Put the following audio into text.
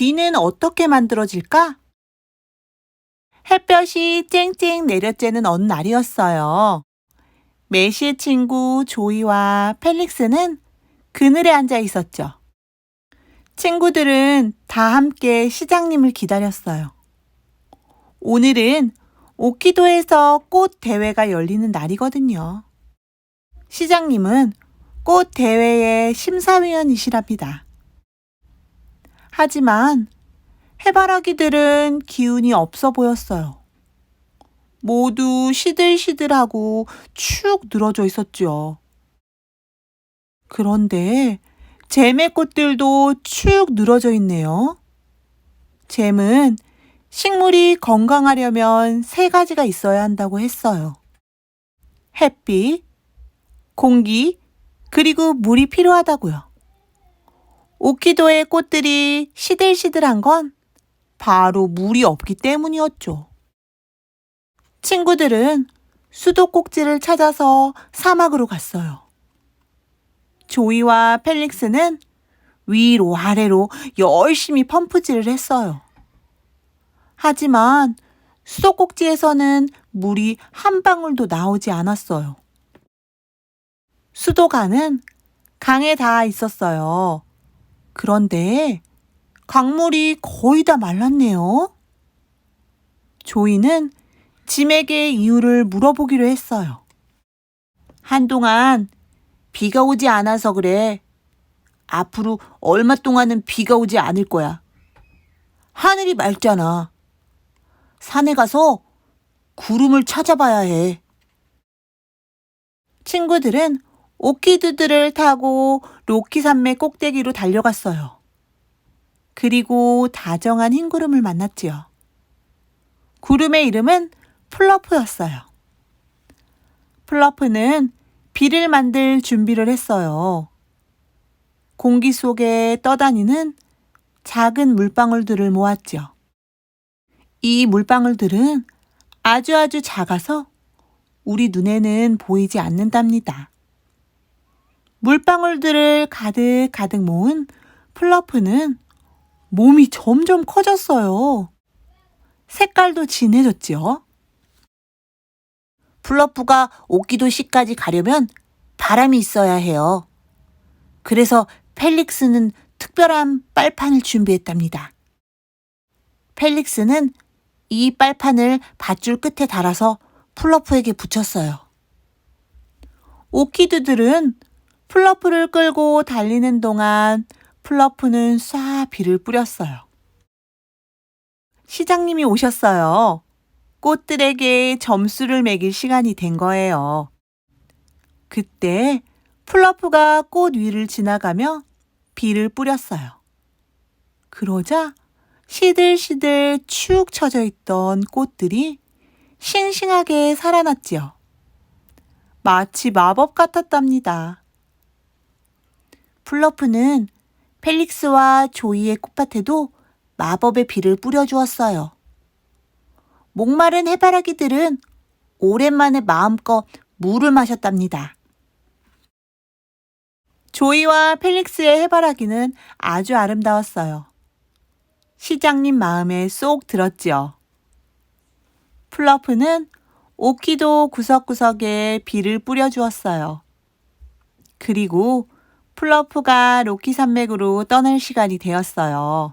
비는 어떻게 만들어질까? 햇볕이 쨍쨍 내려쬐는 어느 날이었어요. 메시의 친구 조이와 펠릭스는 그늘에 앉아 있었죠. 친구들은 다 함께 시장님을 기다렸어요. 오늘은 오키도에서 꽃 대회가 열리는 날이거든요. 시장님은 꽃 대회의 심사위원이시랍니다. 하지만 해바라기들은 기운이 없어 보였어요. 모두 시들시들하고 축 늘어져 있었죠. 그런데 잼의 꽃들도 축 늘어져 있네요. 잼은 식물이 건강하려면 세 가지가 있어야 한다고 했어요. 햇빛, 공기, 그리고 물이 필요하다고요. 오키도의 꽃들이 시들시들한 건 바로 물이 없기 때문이었죠. 친구들은 수도꼭지를 찾아서 사막으로 갔어요. 조이와 펠릭스는 위로 아래로 열심히 펌프질을 했어요. 하지만 수도꼭지에서는 물이 한 방울도 나오지 않았어요. 수도가는 강에 닿아 있었어요. 그런데 강물이 거의 다 말랐네요. 조이는 짐에게 이유를 물어보기로 했어요. 한동안 비가 오지 않아서 그래. 앞으로 얼마 동안은 비가 오지 않을 거야. 하늘이 맑잖아. 산에 가서 구름을 찾아봐야 해. 친구들은 오키드들을 타고 로키 산맥 꼭대기로 달려갔어요. 그리고 다정한 흰 구름을 만났지요. 구름의 이름은 플러프였어요. 플러프는 비를 만들 준비를 했어요. 공기 속에 떠다니는 작은 물방울들을 모았죠. 이 물방울들은 아주 아주 작아서 우리 눈에는 보이지 않는답니다. 물방울들을 가득 가득 모은 플러프는 몸이 점점 커졌어요. 색깔도 진해졌지요. 플러프가 오키도시까지 가려면 바람이 있어야 해요. 그래서 펠릭스는 특별한 빨판을 준비했답니다. 펠릭스는 이 빨판을 밧줄 끝에 달아서 플러프에게 붙였어요. 오키드들은 플러프를 끌고 달리는 동안 플러프는 쏴 비를 뿌렸어요. 시장님이 오셨어요. 꽃들에게 점수를 매길 시간이 된 거예요. 그때 플러프가 꽃 위를 지나가며 비를 뿌렸어요. 그러자 시들시들 축 처져 있던 꽃들이 싱싱하게 살아났지요. 마치 마법 같았답니다. 플러프는 펠릭스와 조이의 꽃밭에도 마법의 비를 뿌려주었어요. 목마른 해바라기들은 오랜만에 마음껏 물을 마셨답니다. 조이와 펠릭스의 해바라기는 아주 아름다웠어요. 시장님 마음에 쏙 들었지요. 플러프는 오키도 구석구석에 비를 뿌려주었어요. 그리고 플러프가 로키 산맥으로 떠날 시간이 되었어요.